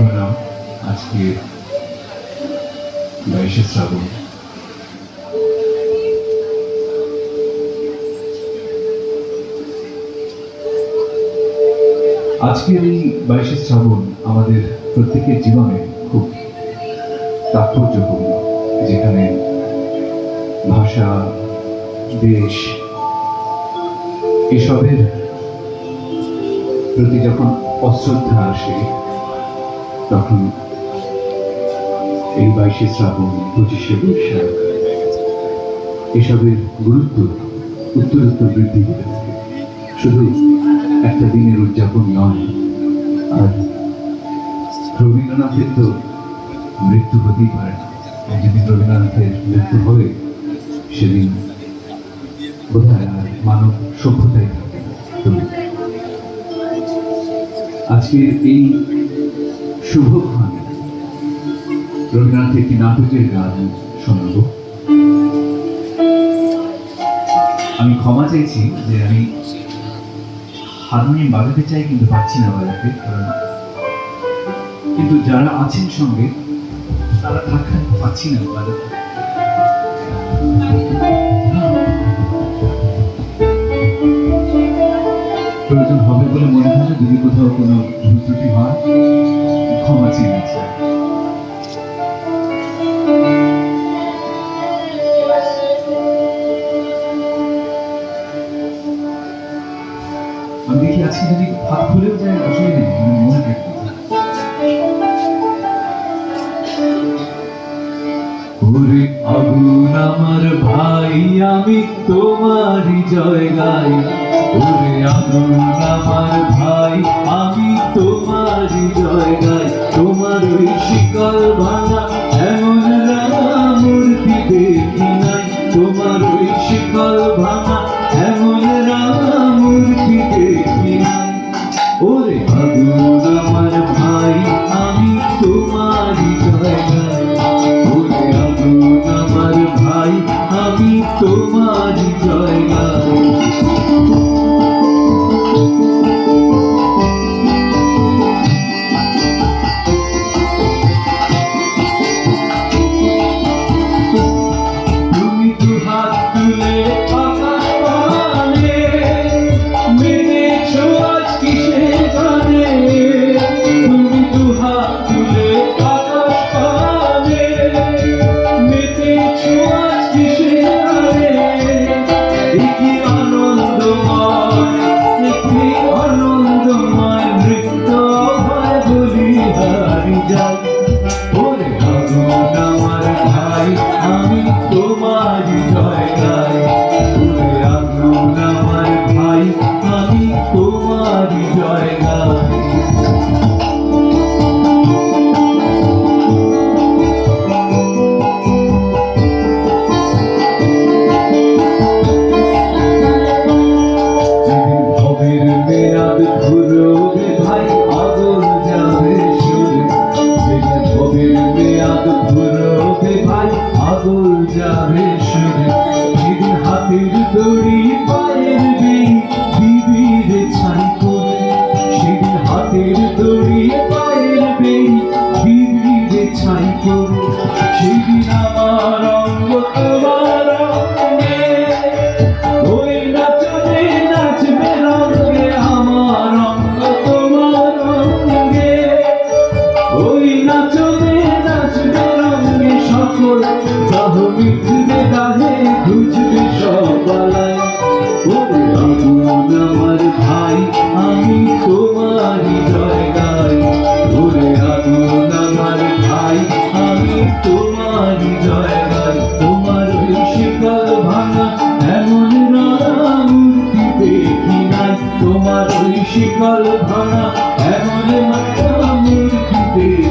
প্রণাম আজকে বাইশে শ্রাবণ। আজকের এই বাইশে শ্রাবণ আমাদের প্রত্যেকের জীবনে খুব তাৎপর্যপূর্ণ, যেখানে ভাষা, দেশ, এসবের প্রতি যখন অশ্রদ্ধা আসে তখন এই বাইশে শ্রাবণ পঁচিশে বৈশাখ এসবের গুরুত্ব উত্তরোত্তর বৃদ্ধি শুধু একটা দিনের উদযাপন নয় আর রবীন্দ্রনাথের তো মৃত্যু হতেই পারে না। রবীন্দ্রনাথের মৃত্যু হবে, সেদিন বোধ হয় আর মানব সভ্যতায় থাকে আজকের এই শুভক্ষণে রবীন্দ্রনাথের একটি নাটকের গান শোনাব। আমি ক্ষমা চাইছি যে আমি হারমোনিয়াম বাজাতে চাই, কিন্তু পাচ্ছি না বাজাতে, কারণ কিন্তু যারা আছেন সঙ্গে, তারা থাকায় পাচ্ছি না বাজাতে। প্রয়োজন হবে বলে মনে হয় যদি কোথাও কোনো ভুল ত্রুটি হয়, ক্ষমা চেয়ে নিচ্ছি। আমি দেখি আজকে যদি হাত খুলেও যায় অসুবিধা নেই মানে মনে থাকবে ওরে আগুন আমার ভাই, আমি তোমারই জয় গাই ওরে হাতের দড়ি পায়ের বেই বিবিরে ছাই করে। সেদিন হাতের দড়ি পায়ের বেই বিবিরে ছাই করে। সেদিন আমার অঙ্গ তোমার অঙ্গে। ওই নাচবে নাচবে রঙে আমার অঙ্গ তোমার অঙ্গে। ওই নাচবে নাচবে রঙে সকল দাহ মিটবে দাহে বুঝবে শিকল ভাঙা এমন মূর্তি দেখি